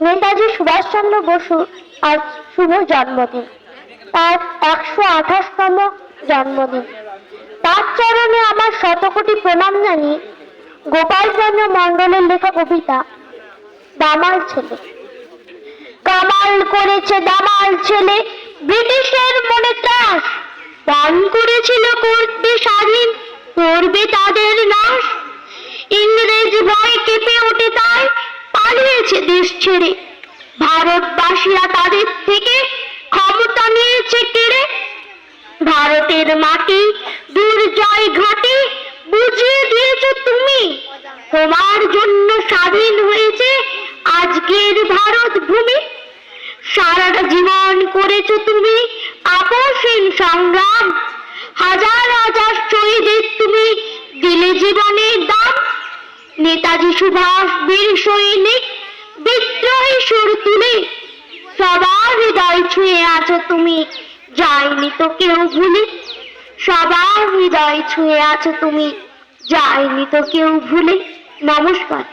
নেতাজি সুভাষচন্দ্র বসুর আজ শুভ জন্মদিন, তার একশো আঠাশতম জন্মদিন। তার চরণে আমার শতকোটি প্রণাম জানিয়ে গোপালচন্দ্র মণ্ডলের লেখা কবিতা, দামাল ছেলে। কামাল করেছে দামাল ছেলে, ব্রিটিশের মনে ত্রাস, দান করেছিল করতে ছেড়ে ভারতবাসীরা তাদের থেকে ক্ষমতা নিয়েছে কেড়ে ভারতের মাটি, দুর্জয় ঘাটে বুঝিয়ে দিয়েছ তুমি। তোমার জন্য স্বাধীন হয়েছে আজকের ভারত ভূমি সারাটা জীবন করেছ তুমি আপসহীন সংগ্রাম। হাজার হাজার শহীদের তুমি দিলে জীবনের দাম। নেতাজি সুভাষ বীর সৈনিক বিদ্রোহী সুর তুলে সবার হৃদয় ছুঁয়ে আছো তুমি। যায়নি তো কেউ ভুলি। সবার হৃদয় ছুঁয়ে আছো তুমি। যায়নি তো কেউ ভুলি। নমস্কার।